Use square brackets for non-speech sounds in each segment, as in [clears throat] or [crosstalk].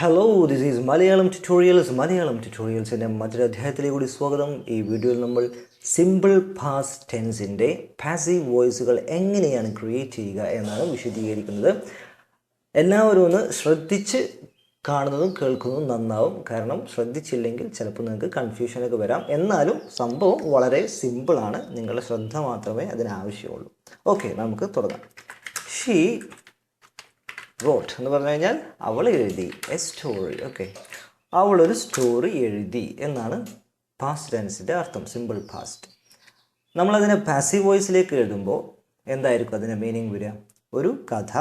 Hello this is Malayalam tutorials Malayalam ട്യൂട്ടോറിയൽസിന്റെ മറ്റൊരു അധ്യായത്തിലേക്ക് കൂടി സ്വാഗതം. ഈ വീഡിയോയിൽ നമ്മൾ സിമ്പിൾ പാസ്റ്റ് ടെൻസിന്റെ പാസീവ് വോയിസുകൾ എങ്ങനെയാണ് ക്രിയേറ്റ് ചെയ്യുക എന്നാണ് വിശദീകരിക്കുന്നത്. എല്ലാവരും ഒന്ന് ശ്രദ്ധിച്ച് കാണുന്നതും കേൾക്കുന്നതും നന്നാവും. കാരണം ശ്രദ്ധിച്ചില്ലെങ്കിൽ ചിലപ്പോൾ നിങ്ങൾക്ക് കൺഫ്യൂഷനൊക്കെ വരാം. എന്നാലും സംഭവം വളരെ സിമ്പിളാണ് നിങ്ങളുടെ ശ്രദ്ധ മാത്രമേ അതിനാവശ്യമുള്ളൂ ഓക്കെ നമുക്ക് തുടങ്ങാം. ഷീ റോട്ട് എന്ന് പറഞ്ഞു കഴിഞ്ഞാൽ അവൾ എഴുതി എ സ്റ്റോറി ഓക്കെ അവളൊരു സ്റ്റോറി എഴുതി എന്നാണ് പാസ്റ്റ് ടെൻസിന്റെ അർത്ഥം സിമ്പിൾ പാസ്റ്റ് നമ്മളതിനെ പാസീവ് വോയിസിലേക്ക് എഴുതുമ്പോൾ എന്തായിരിക്കും അതിന്റെ മീനിങ് വരിക? ഒരു കഥ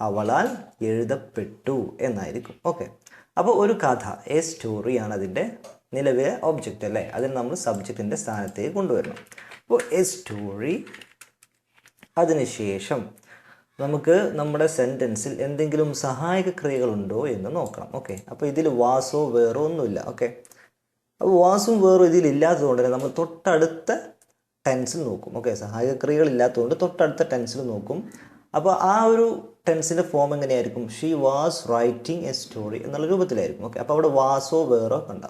അവളാൽ എഴുതപ്പെട്ടു എന്നായിരിക്കും ഓക്കെ അപ്പോൾ ഒരു കഥ എ സ്റ്റോറിയാണ് അതിന്റെ നിലവിലെ ഒബ്ജക്റ്റ് അല്ലേ? അതിന് നമ്മൾ സബ്ജക്റ്റിന്റെ സ്ഥാനത്തേക്ക് കൊണ്ടുവരണം. അപ്പോൾ എ സ്റ്റോറി അതിനുശേഷം നമുക്ക് നമ്മുടെ സെന്റൻസിൽ എന്തെങ്കിലും സഹായക ക്രിയകളുണ്ടോ എന്ന് നോക്കണം. ഓക്കെ അപ്പോൾ ഇതിൽ വാസോ വേറോ ഒന്നുമില്ല. ഓക്കെ അപ്പോൾ വാസും വേറോ ഇതിൽ ഇല്ലാത്തതുകൊണ്ട് തന്നെ നമ്മൾ തൊട്ടടുത്ത ടെൻസിൽ നോക്കും. ഓക്കെ സഹായക ക്രിയകൾ ഇല്ലാത്തതുകൊണ്ട് തൊട്ടടുത്ത ടെൻസിൽ നോക്കും. അപ്പോൾ ആ ഒരു ടെൻസിന്റെ ഫോം എങ്ങനെയായിരിക്കും? She was writing a story എന്നുള്ള രൂപത്തിലായിരിക്കും. ഓക്കെ അപ്പോൾ അവിടെ വാസോ വേറോ കണ്ട.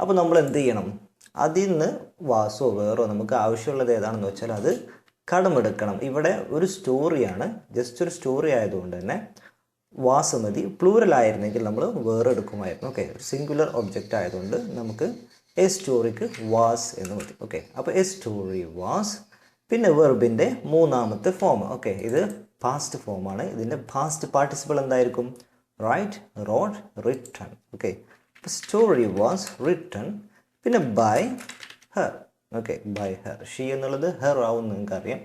അപ്പോൾ നമ്മൾ എന്ത് ചെയ്യണം? അതിൽ നിന്ന് വാസോ വേറോ നമുക്ക് ആവശ്യമുള്ളത് ഏതാണെന്ന് വെച്ചാൽ അത് കടമെടുക്കണം ഇവിടെ ഒരു സ്റ്റോറിയാണ് ജസ്റ്റ് ഒരു സ്റ്റോറി ആയതുകൊണ്ട് തന്നെ വാസുമതി പ്ലൂറൽ ആയിരുന്നെങ്കിൽ നമ്മൾ വേറെ എടുക്കുമായിരുന്നു ഓക്കെ സിംഗുലർ ഒബ്ജക്റ്റ് ആയതുകൊണ്ട് നമുക്ക് എ സ്റ്റോറിക്ക് വാസ് എന്ന് മതി ഓക്കെ അപ്പോൾ എ സ്റ്റോറി വാസ് പിന്നെ വെർബിന്റെ മൂന്നാമത്തെ ഫോം ഓക്കെ ഇത് പാസ്റ്റ് ഫോമാണ് ഇതിന്റെ പാസ്റ്റ് പാർട്ടിസിപ്പിൾ എന്തായിരിക്കും? Write wrote written okay story was written പിന്നെ by her okay by her she എന്നുള്ളത് ഹെർ ആവും നിങ്ങൾക്കറിയാം.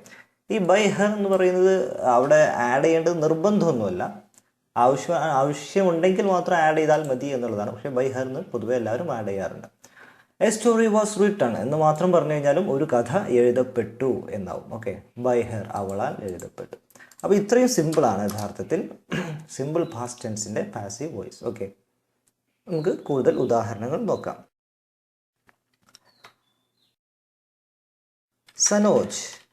ഈ ബൈ ഹെർ എന്ന് പറയുന്നത് അവിടെ ആഡ് ചെയ്യേണ്ടത് നിർബന്ധമൊന്നുമല്ല. ആവശ്യം ആവശ്യമുണ്ടെങ്കിൽ മാത്രം ആഡ് ചെയ്താൽ മതി എന്നുള്ളതാണ്. പക്ഷേ ബൈ ഹെർ എന്ന് പൊതുവെ എല്ലാവരും ആഡ് ചെയ്യാറുണ്ട്. എ സ്റ്റോറി വാസ് റിട്ടൺ എന്ന് മാത്രം പറഞ്ഞു കഴിഞ്ഞാലും ഒരു കഥ എഴുതപ്പെട്ടു എന്നാവും. ഓക്കെ ബൈ ഹെർ അവളാൽ എഴുതപ്പെട്ടു. അപ്പോൾ ഇത്രയും സിമ്പിളാണ് യഥാർത്ഥത്തിൽ. സിമ്പിൾ പാസ്റ്റ് ടെൻസിന്റെ പാസീവ് വോയിസ് ഓക്കെ നമുക്ക് കൂടുതൽ ഉദാഹരണങ്ങൾ നോക്കാം. സനോജ്.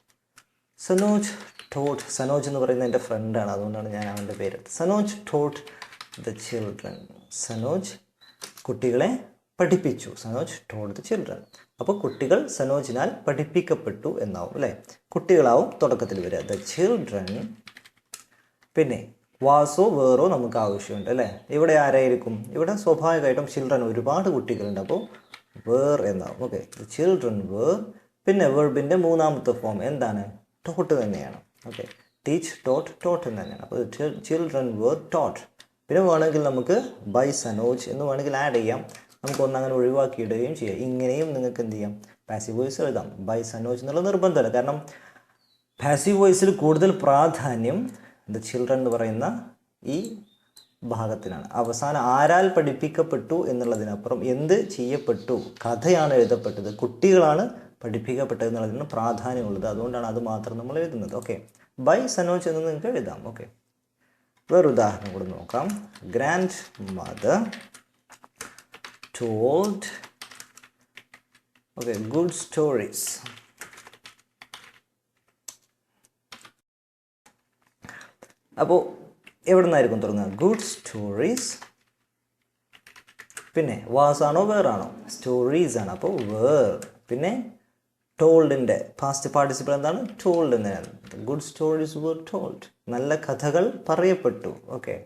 സനോജ് ടോട്ട് സനോജ് എന്ന് പറയുന്ന എന്റെ ഫ്രണ്ടാണ് അതുകൊണ്ടാണ് ഞാൻ അവന്റെ പേര്. Sanoj taught the children. Sanoj കുട്ടികളെ പഠിപ്പിച്ചു. Sanoj taught the children. അപ്പോൾ കുട്ടികൾ സനോജിനാൽ പഠിപ്പിക്കപ്പെട്ടു എന്നാവും അല്ലേ? കുട്ടികളാവും തുടക്കത്തിൽ വരിക. ദ ചിൽഡ്രൻ പിന്നെ വാസോ വേറോ നമുക്ക് ആവശ്യമുണ്ട് അല്ലേ? ഇവിടെ ആരായിരിക്കും? ഇവിടെ സ്വാഭാവികമായിട്ടും ചിൽഡ്രൻ ഒരുപാട് കുട്ടികളുണ്ട്. അപ്പോൾ വേർ എന്നാവും ഓക്കെ? ദ ചിൽഡ്രൻ വേർ പിന്നെ വെർബിന്റെ മൂന്നാമത്തെ ഫോം എന്താണ്? ടോട്ട് തന്നെയാണ്. ഓക്കെ ടീച്ച് ടോട്ട് ടോട്ട് എന്ന് തന്നെയാണ്. അപ്പോൾ ചിൽഡ്രൻ വേർ ടോട്ട് പിന്നെ വേണമെങ്കിൽ നമുക്ക് ബൈ സനോജ് എന്ന് വേണമെങ്കിൽ ആഡ് ചെയ്യാം. നമുക്ക് ഒന്നങ്ങനെ ഒഴിവാക്കിയിടുകയും ചെയ്യാം. ഇങ്ങനെയും നിങ്ങൾക്ക് എന്ത് ചെയ്യാം? പാസീവ് വോയിസ് എഴുതാം. ബൈ സനോജ് എന്നുള്ള നിർബന്ധമല്ല. കാരണം പാസീവ് വോയിസിൽ കൂടുതൽ പ്രാധാന്യം ദ ചിൽഡ്രൻ എന്ന് പറയുന്ന ഈ ഭാഗത്തിനാണ്. അവസാനം ആരാൽ പഠിപ്പിക്കപ്പെട്ടു എന്നുള്ളതിനപ്പുറം എന്ത് ചെയ്യപ്പെട്ടു? കഥയാണ് എഴുതപ്പെട്ടത്. കുട്ടികളാണ് പഠിപ്പിക്കപ്പെട്ടത് എന്നുള്ളതിന് പ്രാധാന്യമുള്ളത്. അതുകൊണ്ടാണ് അത് മാത്രം നമ്മൾ എഴുതുന്നത്. ഓക്കെ ബൈ സനോജ് എന്ന് നിങ്ങൾക്ക് എഴുതാം. ഓക്കെ വേറെ ഉദാഹരണം കൂടെ നോക്കാം. Grandmother told okay good stories അപ്പോൾ എവിടെ നിന്നായിരിക്കും തുടങ്ങുക? ഗുഡ് സ്റ്റോറീസ് പിന്നെ വാസാണോ വേറാണോ സ്റ്റോറീസ് ആണ്? അപ്പോൾ വേർ പിന്നെ ടോൾഡിന്റെ പാസ്റ്റ് പാർട്ടിസിപ്പിൾ എന്താണ്? ടോൾഡ് എന്നാണ് ഗുഡ് സ്റ്റോറീസ് വർ ടോൾഡ് നല്ല കഥകൾ പറയപ്പെട്ടു. ഓക്കെ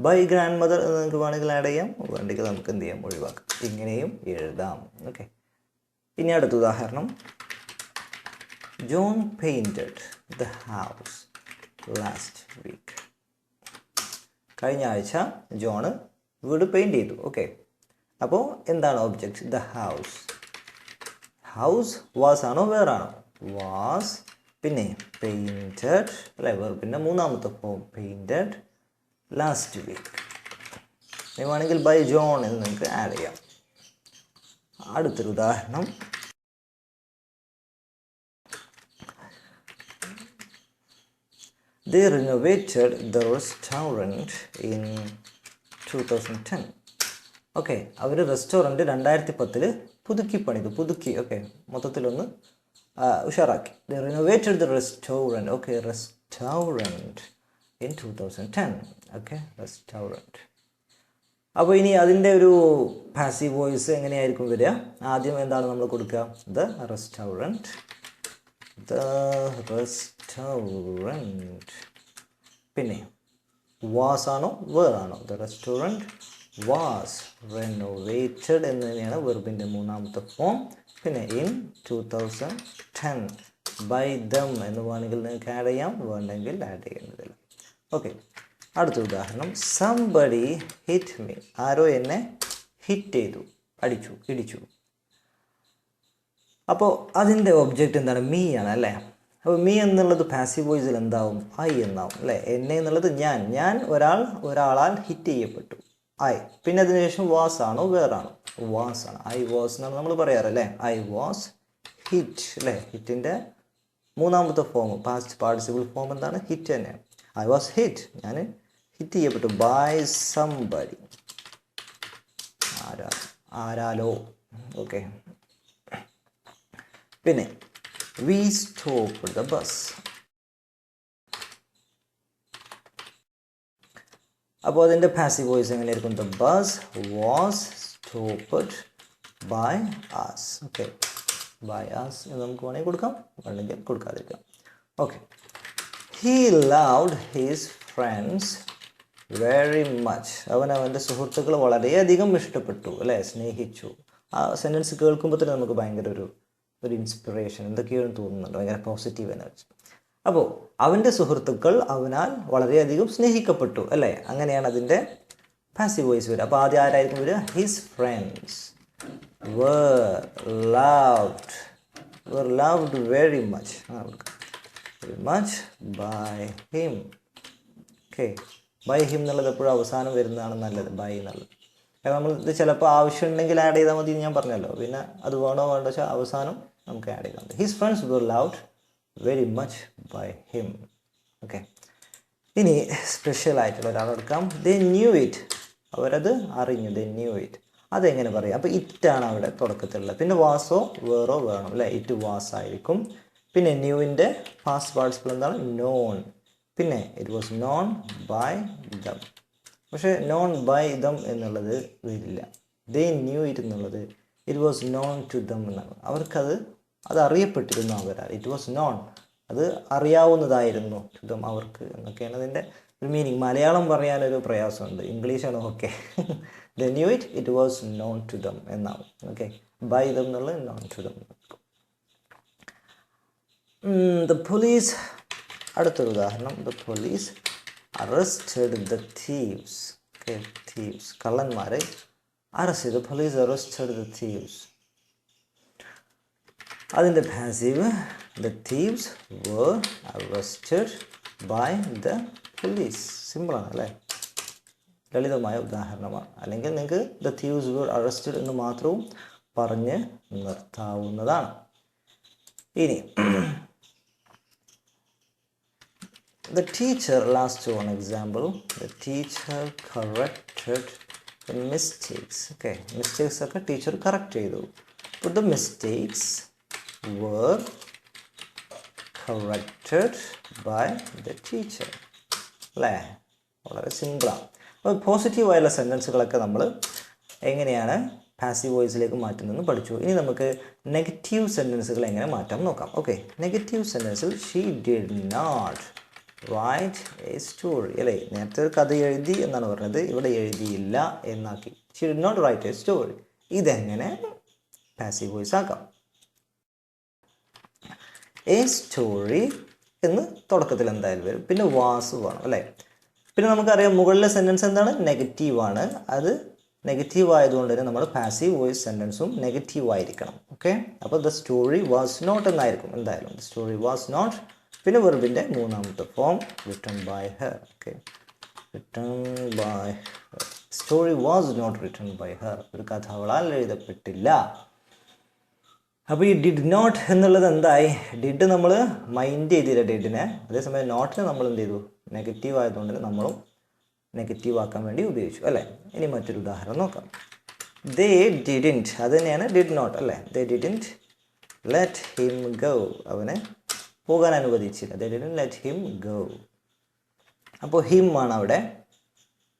ബൈ ഗ്രാൻഡ് മദർ എന്ന് നിങ്ങൾക്ക് വേണമെങ്കിൽ ആഡ് ചെയ്യാം. വേണ്ടെങ്കിൽ നമുക്ക് എന്ത് ചെയ്യാം? ഒഴിവാക്കാം. ഇങ്ങനെയും എഴുതാം. ഓക്കെ ഇനി അടുത്ത ഉദാഹരണം. John painted the house last week കഴിഞ്ഞ ആഴ്ച ജോണ് വീട് പെയിന്റ് ചെയ്തു. ഓക്കെ അപ്പോൾ എന്താണ് object the house house was ആണോ. വേറാണോ വാസ് പിന്നെ പെയിന്റഡ് അല്ലേ? വെർബിന്റെ മൂന്നാമത്തെ ഫോം പെയിന്റഡ് ലാസ്റ്റ് വീക്ക് വേണമെങ്കിൽ ബൈ ജോൺ എന്ന് നിങ്ങൾക്ക് ആഡ് ചെയ്യാം. അടുത്തൊരു ഉദാഹരണം. They renovated the restaurant in 2010. Okay our restaurant രണ്ടായിരത്തി പത്തിൽ പുതുക്കി പണിതു പുതുക്കി ഓക്കെ മൊത്തത്തിലൊന്ന് ഉഷാറാക്കി. The renovated the restaurant okay restaurant in two thousand ten okay restaurant അപ്പോൾ ഇനി അതിന്റെ ഒരു പാസീവ് വോയിസ് എങ്ങനെയായിരിക്കും വരിക? ആദ്യം എന്താണ് നമ്മൾ കൊടുക്കുക? ദ റെസ്റ്റോറന്റ് ദ റെസ്റ്റോറന്റ് പിന്നെ വാസ് ആണോ വേർ ആണോ? ദ റെസ്റ്റോറന്റ് വാസ് റെനോവേറ്റഡ് എന്ന് തന്നെയാണ് വെർബിന്റെ മൂന്നാമത്തെ ഫോം പിന്നെ in two thousand ten by them എന്ന് വേണമെങ്കിൽ നിങ്ങൾക്ക് ആഡ് ചെയ്യാം വേണ്ടെങ്കിൽ ആഡ് ചെയ്യേണ്ടതില്ല ഓക്കെ അടുത്ത ഉദാഹരണം സംബടി ഹിറ്റ് മീ ആരോ എന്നെ ഹിറ്റ് ചെയ്തു അടിച്ചു ഇടിച്ചു. അപ്പോൾ അതിന്റെ ഒബ്ജക്റ്റ് എന്താണ്? മീ ആണ് അല്ലേ? അപ്പോൾ മീ എന്നുള്ളത് പാസീവ് വോയിസിൽ എന്താവും? ഐ എന്നാവും അല്ലേ? എന്നെ എന്നുള്ളത് ഞാൻ. ഞാൻ ഒരാൾ ഒരാളാൽ ഹിറ്റ് ചെയ്യപ്പെട്ടു. ഐ പിന്നെ അതിനുശേഷം വാസ് ആണോ വേറാണോ? വാസ് ആണ്. ഐ വാസ് എന്നാണ് നമ്മൾ പറയാറ് അല്ലേ? ഐ വാസ് ഹിറ്റ് അല്ലേ? ഹിറ്റിന്റെ മൂന്നാമത്തെ ഫോം പാസ്റ്റ് പാർട്ടിസിപ്പിൾ ഫോം എന്താണ്? ഹിറ്റ് തന്നെയാണ്. ഐ വാസ് ഹിറ്റ് ഞാൻ ഹിറ്റ് ചെയ്യപ്പെട്ടു. ബൈ സംബഡി ആരാ? ആരാലോ? ഓക്കെ പിന്നെ വി സ്റ്റോപ്പ് ദ ബസ് അപ്പോൾ അതിന്റെ പാസീവ് വോയിസ് എങ്ങനെയായിരിക്കും? The bus was stopped by us okay by us എന്ന് നമുക്ക് വേണമെങ്കിൽ കൊടുക്കാം. വേണമെങ്കിൽ കൊടുക്കാതിരിക്കാം. Okay he loved his friends very much അവൻ അവന്റെ സുഹൃത്തുക്കൾ വളരെയധികം ഇഷ്ടപ്പെട്ടു അല്ലേ? സ്നേഹിച്ചു. ആ സെന്റൻസ് കേൾക്കുമ്പോൾ തന്നെ നമുക്ക് ഭയങ്കര ഒരു ഒരു ഇൻസ്പിറേഷൻ എന്തൊക്കെയാണ് തോന്നുന്നുണ്ട്. ഭയങ്കര പോസിറ്റീവ് എനർജി അപ്പോൾ അവന്റെ സുഹൃത്തുക്കൾ അവനാൽ വളരെയധികം സ്നേഹിക്കപ്പെട്ടു അല്ലേ? അങ്ങനെയാണ് അതിന്റെ പാസീവ് വോയിസ് വരിക. അപ്പോൾ ആദ്യം ആരായിരിക്കും വരിക? His friends were loved were loved very much very much by him okay by him എന്നുള്ളത് എപ്പോഴും അവസാനം വരുന്നതാണ് നല്ലത്. ബൈ എന്നുള്ളത്. നമ്മൾ ഇത് ചിലപ്പോൾ ആവശ്യമുണ്ടെങ്കിൽ ആഡ് ചെയ്താൽ മതി ഞാൻ പറഞ്ഞല്ലോ. പിന്നെ അത് വേണോ വേണ്ടോ വെച്ചാൽ അവസാനം നമുക്ക് ആഡ് ചെയ്താൽ മതി. His friends were loved very much by him okay ഇനി സ്പെഷ്യൽ ആയിട്ടുള്ള ഒരാളെടുക്കാം ദ ന്യൂ ഇറ്റ് അവരത് അറിഞ്ഞു. ദ ന്യൂ ഇറ്റ് അതെങ്ങനെ പറയാം? അപ്പോൾ ഇറ്റാണ് അവിടെ തുടക്കത്തിലുള്ളത്. പിന്നെ വാസോ വേറോ വേണം അല്ലേ? ഇറ്റ് വാസ് ആയിരിക്കും. പിന്നെ ന്യൂവിന്റെ പാസ്റ്റ് പാർട്ടിസിപ്പിൾ എന്താണ്? നോൺ പിന്നെ it was known by them പക്ഷേ നോൺ ബൈ ദം എന്നുള്ളത് വരില്ല ദേ ന്യൂ ഇറ്റ് എന്നുള്ളത്. It was known to them എന്നാണ്. അവർക്കത് അത് അറിയപ്പെട്ടിരുന്നു അവരാൽ. ഇറ്റ് വാസ് നോൺ അത് അറിയാവുന്നതായിരുന്നു ശുദ്ധം അവർക്ക് എന്നൊക്കെയാണ് അതിന്റെ ഒരു മീനിങ് മലയാളം പറയാനൊരു പ്രയാസമുണ്ട്. ഇംഗ്ലീഷാണ് okay. The knew it it was known to them എന്നാവും. ഓക്കെ ബൈ ദം എന്നുള്ളത് known to them the police അടുത്തൊരു ഉദാഹരണം. The police arrested the thieves okay thieves കള്ളന്മാരെ അറസ്റ്റ് ചെയ്തു. പോലീസ് അറസ്റ്റഡ് ദ തീവ്സ് അതിന്റെ passive the thieves were arrested by the police സിമ്പിളാണ് അല്ലേ? ലളിതമായ ഉദാഹരണമാണ്. അല്ലെങ്കിൽ നിങ്ങൾക്ക് ദ തീവ്സ് വേർ അറസ്റ്റഡ് എന്ന് മാത്രവും പറഞ്ഞ് നിർത്താവുന്നതാണ്. ഇനി teacher last one example the teacher corrected the mistakes. Okay mistakes ഒക്കെ ടീച്ചർ കറക്റ്റ് ചെയ്തു. But the mistakes were corrected by the teacher. അല്ലേ വളരെ സിമ്പിളാണ് അപ്പോൾ പോസിറ്റീവായുള്ള സെന്റൻസുകളൊക്കെ നമ്മൾ എങ്ങനെയാണ് പാസീവ് വോയിസിലേക്ക് മാറ്റുന്നതെന്ന് പഠിച്ചു. ഇനി നമുക്ക് നെഗറ്റീവ് സെന്റൻസുകൾ എങ്ങനെ മാറ്റാം നോക്കാം. Okay negative സെന്റൻസിൽ she did not write a story അല്ലേ? നേരത്തെ ഒരു കഥ എഴുതി എന്നാണ് പറഞ്ഞത്. ഇവിടെ എഴുതിയില്ല എന്നാക്കി. She did not write a story ഇതെങ്ങനെ പാസീവ് വോയിസ് ആക്കാം? എ സ്റ്റോറി എന്ന് തുടക്കത്തിൽ എന്തായാലും വരും. പിന്നെ വാസ് വേണം അല്ലേ? പിന്നെ നമുക്കറിയാം മുകളിലെ സെന്റൻസ് എന്താണ്? നെഗറ്റീവാണ് അത് നെഗറ്റീവ് ആയതുകൊണ്ട് തന്നെ നമ്മൾ പാസീവ് വോയിസ് സെന്റൻസും നെഗറ്റീവ് ആയിരിക്കണം. ഓക്കെ അപ്പോൾ ദ സ്റ്റോറി വാസ് നോട്ട് എന്നായിരിക്കും എന്തായാലും. ദ സ്റ്റോറി വാസ് നോട്ട് പിന്നെ വെർബിന്റെ മൂന്നാമത്തെ form written by her okay written by story was not written by her ഒരു കഥ അവളാൽ എഴുതപ്പെട്ടില്ല. അപ്പോൾ ഈ ഡിഡ് നോട്ട് എന്നുള്ളത് എന്തായി? ഡിഡ് നമ്മൾ മൈൻഡ് ചെയ്തില്ല ഡിഡിനെ അതേസമയം നോട്ടിനെ നമ്മൾ എന്ത് ചെയ്തു നെഗറ്റീവ് ആയതുകൊണ്ട് നമ്മളും നെഗറ്റീവ് ആക്കാൻ വേണ്ടി ഉപയോഗിച്ചു അല്ലേ? ഇനി മറ്റൊരു ഉദാഹരണം നോക്കാം. ദേ ഡിഡിന്റ് അത് തന്നെയാണ് ഡിഡ് നോട്ട് അല്ലേ? They didn't let him go അവനെ പോകാൻ അനുവദിച്ചില്ല. They didn't let him go അപ്പോൾ ഹിം ആണ് അവിടെ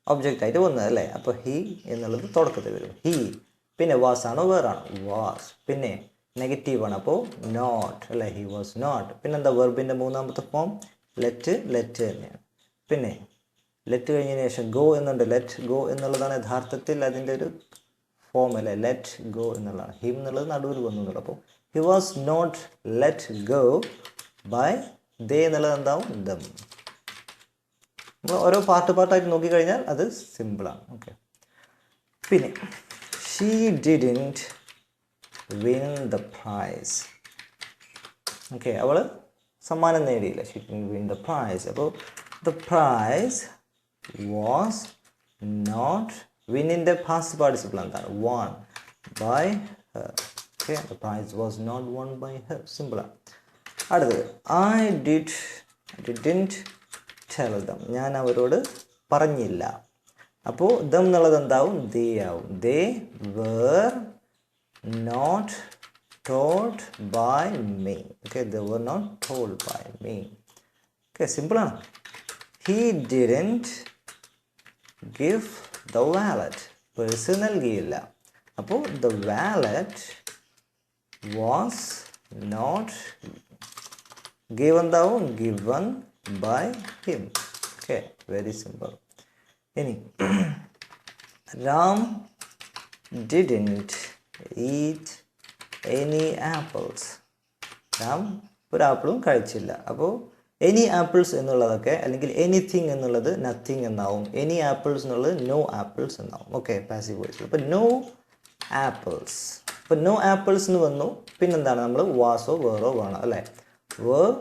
ഒബ്ജക്റ്റ് ആയിട്ട് വന്നത് അല്ലേ? അപ്പോൾ ഹി എന്നുള്ളത് തുടക്കത്തിൽ വരും. ഹി പിന്നെ വാസ് ആണോ വേറാണോ? വാസ് പിന്നെ നെഗറ്റീവ് ആണ്. അപ്പോൾ നോട്ട് അല്ലേ? ഹി വാസ് നോട്ട് പിന്നെ എന്താ വെർബിന്റെ മൂന്നാമത്തെ ഫോം ലെറ്റ് ലെറ്റ് തന്നെയാണ്. പിന്നെ ലെറ്റ് കഴിഞ്ഞതിന് ശേഷം ഗോ എന്നുണ്ട്. ലെറ്റ് ഗോ എന്നുള്ളതാണ് യഥാർത്ഥത്തിൽ അതിന്റെ ഒരു ഫോം അല്ലേ? ലെറ്റ് ഗോ എന്നുള്ളതാണ്. ഹിം എന്നുള്ളത് നടുവിൽ വന്നു എന്നുള്ളത് അപ്പോൾ he was not let go by they എന്നുള്ളത് എന്താവും? ദം നമ്മൾ ഓരോ പാർട്ട് പാർട്ടായിട്ട് നോക്കിക്കഴിഞ്ഞാൽ അത് സിമ്പിളാണ് ഓക്കെ പിന്നെ she didn't win the prize okay അവൾ സമ്മാനം നേടിയില്ല. She didn't win the prize അപ്പോൾ ദ പ്രൈസ് വാസ് നോട്ട് വിന്നിന്റെ ഫാസ്റ്റ് പാർട്ടിസിപ്പിൾ എന്താണ്? Won by her okay the prize was not won by her സിമ്പിളാണ് അടുത്തത് I did didn't tell them ഞാൻ അവരോട് പറഞ്ഞില്ല. അപ്പോൾ ദം എന്നുള്ളത് എന്താവും? ദേ ആവും. They were not told by me okay the where not told by me okay സിമ്പിളാണ് he didn't give the wallet purse നൽകിയില്ല അപ്പോൾ the wallet was not give എന്താവും given by him okay very simple ഇനി [clears throat] Ram didn't eat any apples നാം ഒരു ആപ്പിളും കഴിച്ചില്ല. അപ്പോൾ എനി ആപ്പിൾസ് എന്നുള്ളതൊക്കെ അല്ലെങ്കിൽ എനിത്തിങ് എന്നുള്ളത് നത്തിങ് എന്നാവും. എനി ആപ്പിൾസ് എന്നുള്ളത് നോ ആപ്പിൾസ് എന്നാവും. ഓക്കെ പാസീവ് വോയിസ് അപ്പോൾ നോ ആപ്പിൾസ് അപ്പോൾ നോ ആപ്പിൾസ് എന്ന് വന്നു. പിന്നെന്താണ്? നമ്മൾ വാസോ വേറോ വേണം അല്ലേ? വേ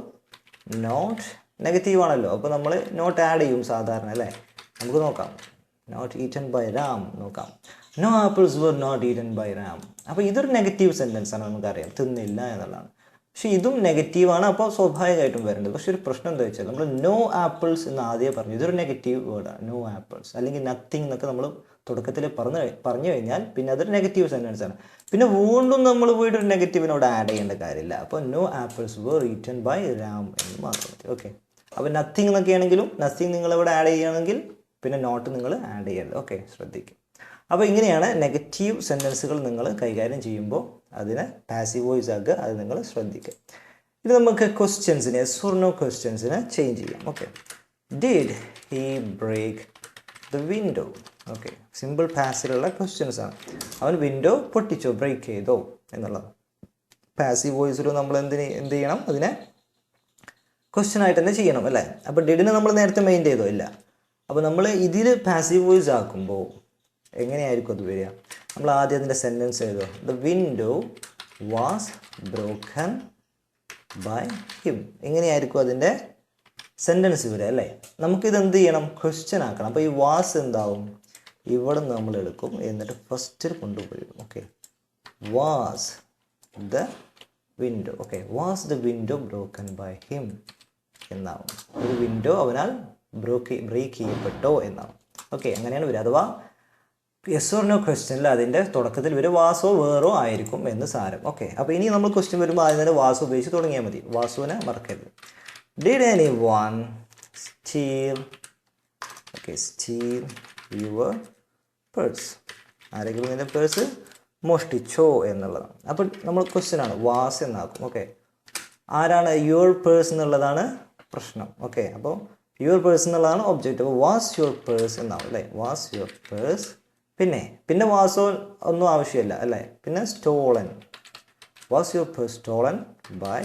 നോട്ട് നെഗറ്റീവ് ആണല്ലോ. അപ്പോൾ നമ്മൾ നോട്ട് ആഡ് ചെയ്യും സാധാരണ അല്ലേ? നമുക്ക് നോക്കാം. നോട്ട് ഈറ്റൻ ബൈ രാം നോക്കാം. No apples were not eaten by Ram അപ്പോൾ ഇതൊരു നെഗറ്റീവ് സെന്റൻസ് ആണ് നമുക്കറിയാം. തിന്നില്ല എന്നുള്ളതാണ്. പക്ഷേ ഇതും നെഗറ്റീവാണ് അപ്പോൾ സ്വാഭാവികമായിട്ടും വരേണ്ടത് പക്ഷേ ഒരു പ്രശ്നം എന്താ വെച്ചാൽ നമ്മൾ നോ ആപ്പിൾസ് എന്ന് ആദ്യമേ പറഞ്ഞു. ഇതൊരു നെഗറ്റീവ് വേർഡാണ് നോ ആപ്പിൾസ് അല്ലെങ്കിൽ നത്തിങ് എന്നൊക്കെ നമ്മൾ തുടക്കത്തിൽ പറഞ്ഞു പറഞ്ഞു കഴിഞ്ഞാൽ പിന്നെ അതൊരു നെഗറ്റീവ് സെന്റൻസ് ആണ്. പിന്നെ വീണ്ടും നമ്മൾ പോയിട്ട് ഒരു നെഗറ്റീവിനോട് ആഡ് ചെയ്യേണ്ട കാര്യമില്ല. അപ്പോൾ no apples were eaten by Ram എന്ന് മാത്രം മതി. ഓക്കെ അപ്പോൾ നത്തിങ് എന്നൊക്കെ ആണെങ്കിലും നത്തിങ് നിങ്ങൾ ഇവിടെ ആഡ് ചെയ്യുകയാണെങ്കിൽ പിന്നെ നോട്ട് നിങ്ങൾ ആഡ് ചെയ്യരുത്. ഓക്കെ ശ്രദ്ധിക്കും അപ്പോൾ ഇങ്ങനെയാണ് നെഗറ്റീവ് സെന്റൻസുകൾ നിങ്ങൾ കൈകാര്യം ചെയ്യുമ്പോൾ അതിനെ പാസീവ് വോയിസ് ആക്കുക അത് നിങ്ങൾ ശ്രദ്ധിക്കുക. ഇത് നമുക്ക് ക്വസ്റ്റ്യൻസിനെ ക്വസ്റ്റ്യൻസിന് ക്വസ്റ്റ്യൻസിനെ ചേഞ്ച് ചെയ്യാം. Okay did he break the window okay simple പാസിലുള്ള questions ആണ്. അവൻ വിൻഡോ പൊട്ടിച്ചോ ബ്രേക്ക് ചെയ്തോ എന്നുള്ളത്. പാസീവ് വോയിസിൽ നമ്മൾ എന്തിന് എന്ത് ചെയ്യണം? അതിനെ ക്വസ്റ്റ്യൻ ആയിട്ട് തന്നെ ചെയ്യണം അല്ലേ? അപ്പോൾ ഡിഡിനെ നമ്മൾ നേരത്തെ മെയിൻ ചെയ്തോ? ഇല്ല. അപ്പോൾ നമ്മൾ ഇതിൽ പാസീവ് വോയിസ് ആക്കുമ്പോൾ എങ്ങനെയായിരിക്കും അത് വരിക? നമ്മൾ ആദ്യം അതിന്റെ സെന്റൻസ് എഴുതുക. The window was broken by him എങ്ങനെയായിരിക്കും അതിന്റെ സെന്റൻസ് വരിക അല്ലേ? നമുക്കിത് എന്ത് ചെയ്യണം? ക്വസ്റ്റ്യൻ ആക്കണം. അപ്പോൾ ഈ വാസ് എന്താവും? ഇവിടെ നിന്ന് നമ്മൾ എടുക്കും. എന്നിട്ട് ഫസ്റ്റിൽ കൊണ്ടുപോയി okay was the window okay was the window broken by him എന്നാവും. ഒരു വിൻഡോ അവനാൽ ബ്രോക്ക് ബ്രേക്ക് ചെയ്യപ്പെട്ടോ എന്നാവും. ഓക്കെ അങ്ങനെയാണ് വരിക. അഥവാ യെസ് ഓർ നോ ക്വസ്റ്റ്യനിൽ അതിന്റെ തുടക്കത്തിൽ വരും വാസോ വേറോ ആയിരിക്കും എന്ന് സാരം. ഓക്കെ അപ്പോൾ ഇനി നമ്മൾ ക്വസ്റ്റ്യൻ വരുമ്പോൾ ആദ്യം തന്നെ വാസോ ഉപയോഗിച്ച് തുടങ്ങിയാൽ മതി. വാസുവിനെ മറക്കരുത്. Did anyone steal okay steal your purse ആരെങ്കിലും നിന്റെ പേഴ്സ് മോഷ്ടിച്ചോ എന്നുള്ളതാണ്. അപ്പോൾ നമ്മൾ ക്വസ്റ്റ്യൻ ആണ്. വാസ് എന്നാക്കും. ഓക്കെ ആരാണ് യുവർ പേഴ്സ് എന്നുള്ളതാണ് പ്രശ്നം. ഓക്കെ അപ്പോൾ യുവർ പേഴ്സ് എന്നുള്ളതാണ് ഒബ്ജക്റ്റ് അപ്പോൾ വാസ് യുവർ പേഴ്സ് എന്നാവും അല്ലേ? വാസ് യുവർ പേഴ്സ് പിന്നെ പിന്നെ വാസോ ഒന്നും ആവശ്യമില്ല അല്ലേ? പിന്നെ stolen was your purse stolen by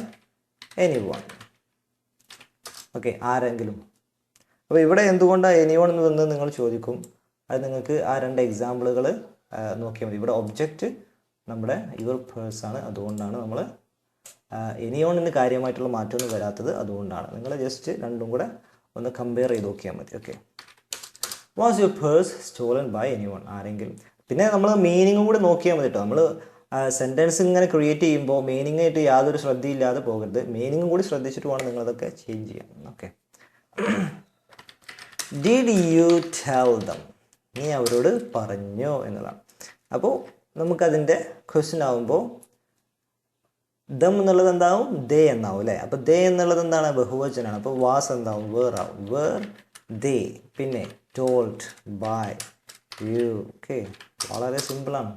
anyone okay ആരെങ്കിലും. അപ്പോൾ ഇവിടെ എന്തുകൊണ്ടാണ് എനി വൺ എന്ന് നിങ്ങൾ ചോദിക്കും. അത് നിങ്ങൾക്ക് ആ രണ്ട് എക്സാമ്പിളുകൾ നോക്കിയാൽ മതി. ഇവിടെ ഒബ്ജക്റ്റ് നമ്മുടെ യുവർ പേഴ്സ് ആണ്. അതുകൊണ്ടാണ് നമ്മൾ എനിയോണിന് കാര്യമായിട്ടുള്ള മാറ്റമൊന്നും വരാത്തത് അതുകൊണ്ടാണ്. നിങ്ങൾ ജസ്റ്റ് രണ്ടും കൂടെ ഒന്ന് കമ്പയർ ചെയ്ത് നോക്കിയാൽ മതി. Okay was your purse stolen by anyone ആരെങ്കിലും. പിന്നെ നമ്മൾ മീനിങ്ങും കൂടെ നോക്കിയാൽ മതി കേട്ടോ നമ്മൾ സെന്റൻസ് ഇങ്ങനെ ക്രിയേറ്റ് ചെയ്യുമ്പോൾ മീനിങ് ആയിട്ട് യാതൊരു ശ്രദ്ധയില്ലാതെ പോകരുത്. മീനിങ്ങും കൂടി ശ്രദ്ധിച്ചിട്ട് വേണം നിങ്ങളതൊക്കെ ചേഞ്ച് ചെയ്യാൻ. Okay did you tell them നീ അവരോട് പറഞ്ഞോ എന്നതാണ്. അപ്പോൾ നമുക്കതിന്റെ ക്വസ്റ്റ്യൻ ആകുമ്പോൾ ദം എന്നുള്ളത് എന്താവും? ദേ എന്നാവും അല്ലേ? അപ്പോൾ ദേ എന്നുള്ളത് എന്താണ്? ബഹുവചനാണ്. അപ്പോൾ വാസ് എന്താവും? വേർ ആവും. വേർ ദേ പിന്നെ ടോൾഡ് ബൈ യു ഓക്കെ വളരെ സിമ്പിളാണ്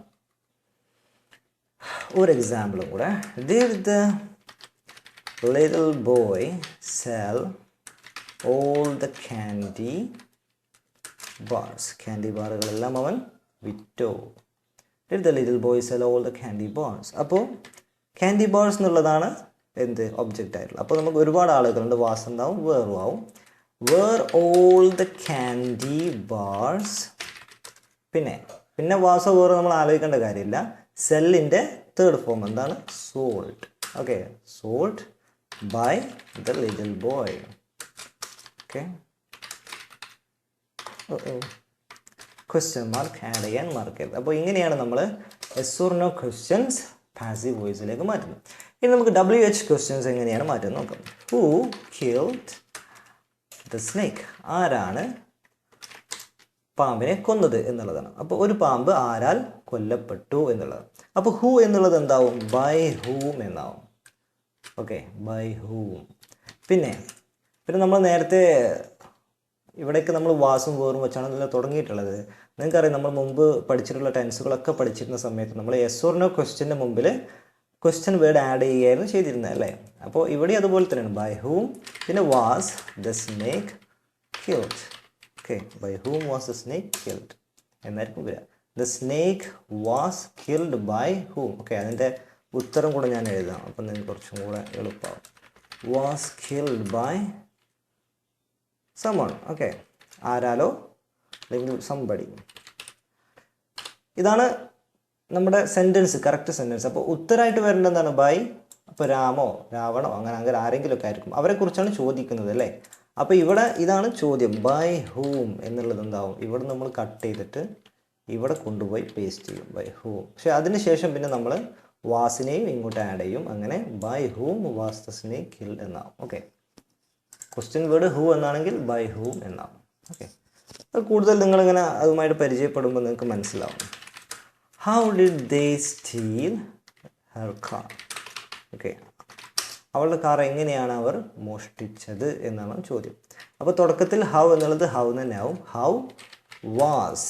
ഒരു എക്സാമ്പിളും കൂടെ. Did the little boy sell all the candy bars candy ബാറുകളെല്ലാം അവൻ വിറ്റോ. Did the little boy sell all the candy bars അപ്പോൾ ക്യാൻഡി ബാർസ് എന്നുള്ളതാണ് എന്ത്? ഒബ്ജക്റ്റ് ആയിട്ടുള്ളത്. അപ്പോൾ നമുക്ക് ഒരുപാട് ആളുകളുണ്ട്. വാസന്താവും വേറും ആവും were all the candy bars പിന്നെ പിന്നെ വാസോ വേറെ നമ്മൾ ആലോചിക്കേണ്ട കാര്യമില്ല. സെല്ലിന്റെ തേർഡ് ഫോം എന്താണ്? Sold okay sold by the little boy okay question mark add ചെയ്യാൻ മാർക്ക് ചെയ്ത്. അപ്പോൾ ഇങ്ങനെയാണ് നമ്മൾ yes or no questions passive വോയിസിലേക്ക് മാറ്റുന്നത്. ഇനി നമുക്ക് ഡബ്ല്യു എച്ച് ക്വസ്റ്റ്യൻസ് എങ്ങനെയാണ് മാറ്റുന്നത് നോക്കാം. Who killed the snake. ആരാണ് പാമ്പിനെ കൊന്നത് എന്നുള്ളതാണ്. അപ്പോൾ ഒരു പാമ്പ് ആരാൽ കൊല്ലപ്പെട്ടു എന്നുള്ളത്. അപ്പോൾ ഹൂ എന്നുള്ളത് എന്താവും? ബൈ ഹൂം എന്നാവും. ഓക്കെ ബൈ ഹൂം പിന്നെ പിന്നെ നമ്മൾ നേരത്തെ ഇവിടേക്ക് നമ്മൾ വാസും വേറും വെച്ചാണ് നല്ല തുടങ്ങിയിട്ടുള്ളത്. നിങ്ങൾക്കറിയാം നമ്മൾ മുമ്പ് പഠിച്ചിട്ടുള്ള ടെൻസുകളൊക്കെ പഠിച്ചിരുന്ന സമയത്ത് നമ്മൾ എസ് ഓർ നോ ക്വസ്റ്റ്യന്റെ മുമ്പിൽ ക്വസ്റ്റ്യൻ വേർഡ് ആഡ് ചെയ്യുകയായിരുന്നു ചെയ്തിരുന്നത് അല്ലേ? അപ്പോൾ ഇവിടെ അതുപോലെ തന്നെയാണ്. ബൈ ഹൂം പിന്നെ was the snake killed okay by whom was the snake killed എന്നായിരിക്കും വരിക. The snake was killed by whom okay അതിന്റെ ഉത്തരം കൂടെ ഞാൻ എഴുതാം. അപ്പം നിങ്ങൾക്ക് കുറച്ചും കൂടെ എളുപ്പമാവും was killed by someone okay ആരാലോ? അല്ലെങ്കിൽ സംബടി ഇതാണ് നമ്മുടെ സെന്റൻസ് കറക്റ്റ് സെന്റൻസ് അപ്പോൾ ഉത്തരമായിട്ട് വരേണ്ടത് എന്താണ്? ബൈ അപ്പോൾ രാമോ രാവണോ അങ്ങനെ അങ്ങനെ ആരെങ്കിലുമൊക്കെ ആയിരിക്കും. അവരെക്കുറിച്ചാണ് ചോദിക്കുന്നത് അല്ലേ? അപ്പോൾ ഇവിടെ ഇതാണ് ചോദ്യം. ബൈ ഹൂം എന്നുള്ളത് എന്താവും? ഇവിടെ നമ്മൾ കട്ട് ചെയ്തിട്ട് ഇവിടെ കൊണ്ടുപോയി പേസ്റ്റ് ചെയ്യും. ബൈ ഹൂം പക്ഷേ അതിന് ശേഷം പിന്നെ നമ്മൾ വാസിനെയും ഇങ്ങോട്ട് ആഡ് ചെയ്യും. അങ്ങനെ ബൈ ഹൂം വാസ്തസിനെ കിൽ എന്നാവും. ഓക്കെ ക്വസ്റ്റ്യൻ വേർഡ് ഹൂ എന്നാണെങ്കിൽ ബൈ ഹൂം എന്നാവും. ഓക്കെ കൂടുതൽ നിങ്ങളിങ്ങനെ അതുമായിട്ട് പരിചയപ്പെടുമ്പോൾ നിങ്ങൾക്ക് മനസ്സിലാവും. How did they steal her car okay അവളുടെ കാർ എങ്ങനെയാണ് അവർ മോഷ്ടിച്ചത് എന്നാണ് ചോദ്യം. അപ്പോൾ തുടക്കത്തിൽ ഹൗ എന്നുള്ളത് ഹൗ തന്നെ ആവും. ഹൗ വാസ്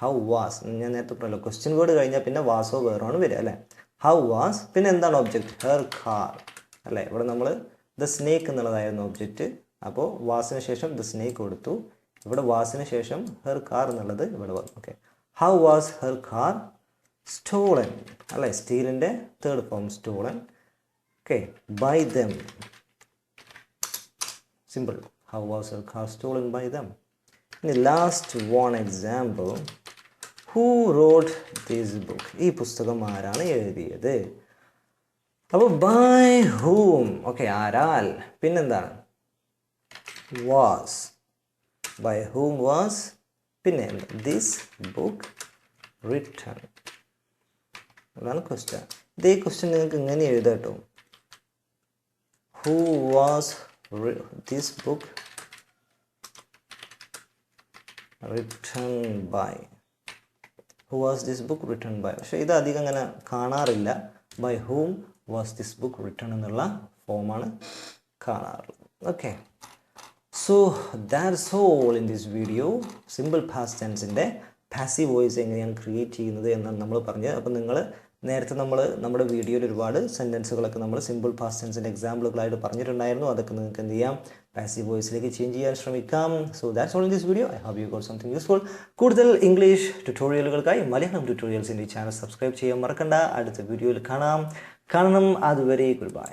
ഹൗ വാസ് ഞാൻ നേരത്തെ പറഞ്ഞല്ലോ ക്വസ്റ്റ്യൻ വേർഡ് കഴിഞ്ഞാൽ പിന്നെ വാസോ വേറോണ് വരിക അല്ലേ? ഹൗ വാസ് പിന്നെ എന്താണ് ഒബ്ജക്റ്റ് ഹെർ കാർ അല്ലേ? ഇവിടെ നമ്മൾ ദ സ്നേക്ക് എന്നുള്ളതായിരുന്നു ഒബ്ജക്റ്റ് അപ്പോൾ വാസിന് ശേഷം ദ സ്നേക്ക് കൊടുത്തു. ഇവിടെ വാസിന് ശേഷം ഹെർ കാർ എന്നുള്ളത് ഇവിടെ വന്നു. Okay how was her car stolen അല്ലേ? സ്റ്റീലിന്റെ third form stolen. Okay by them simple how was your car stolen by them ഇനി last one example who wrote this book ഈ പുസ്തകം ആരാണ് എഴുതിയത്? അപ്പോൾ ബൈ ഹൂം ഓക്കെ ആരാൽ? പിന്നെന്താണ്? വാസ് ബൈ ഹൂം വാസ് പിന്നെ ദിസ് ബുക്ക് റിട്ടേൺ അതാണ് ക്വസ്റ്റ്യൻ ഇതേ ക്വസ്റ്റ്യൻ നിങ്ങൾക്ക് ഇങ്ങനെ എഴുതാം കേട്ടോ. Who was this book written by who was this book written by പക്ഷേ ഇത് അധികം അങ്ങനെ കാണാറില്ല. By whom was this book written എന്നുള്ള ഫോമാണ് കാണാറുള്ളത്. Okay so that's all in this video simple past ടെൻസിന്റെ passive voice എങ്ങനെയാണ് ക്രിയേറ്റ് ചെയ്യുന്നത് എന്നാണ് നമ്മൾ പറഞ്ഞത്. അപ്പോൾ നിങ്ങൾ നേരത്തെ നമ്മൾ നമ്മുടെ വീഡിയോയിൽ ഒരുപാട് സെന്റൻസുകളൊക്കെ നമ്മൾ സിമ്പിൾ പാസ്റ്റ് ടെൻസിന്റെ എക്സാമ്പിളുകളായിട്ട് പറഞ്ഞിട്ടുണ്ടായിരുന്നു. അതൊക്കെ നിങ്ങൾക്ക് എന്ത് ചെയ്യാം? പാസീവ് വോയിസിലേക്ക് ചേഞ്ച് ചെയ്യാൻ ശ്രമിക്കാം. So that's all in this video I have you got something useful കൂടുതൽ ഇംഗ്ലീഷ് ട്യൂട്ടോറിയലുകൾക്കായി മലയാളം ട്യൂട്ടോറിയൽസിന്റെ ചാനൽ സബ്സ്ക്രൈബ് ചെയ്യാൻ മറക്കണ്ട. അടുത്ത വീഡിയോയിൽ കാണാം. കാണണം. അതുവരെ ഗുഡ് ബൈ